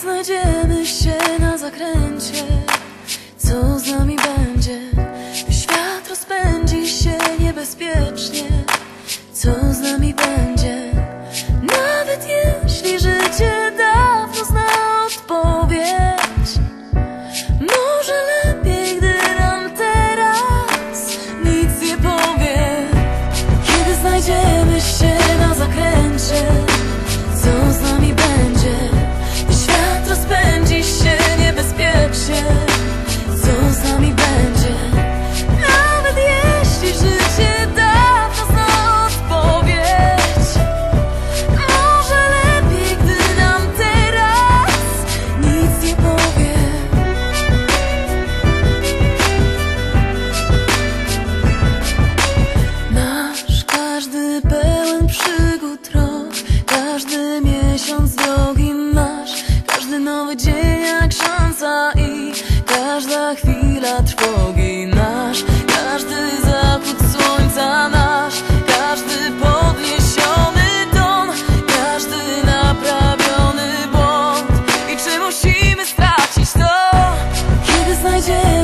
Znajdziemy się na zakręcie Co z nami będzie? Nowy dzień jak szansa i Każda chwila trwogi nasz Każdy zachód słońca nasz Każdy podniesiony ton Każdy naprawiony błąd I czy musimy stracić to? Kiedy znajdziemy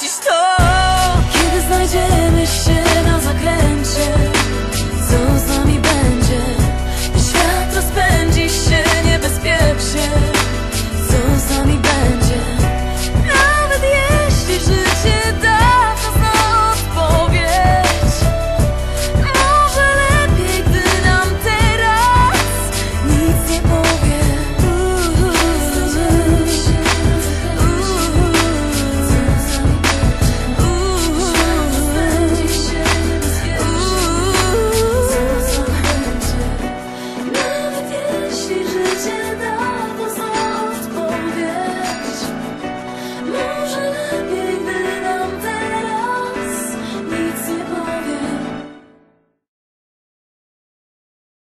stracić to. Kiedy znajdziemy się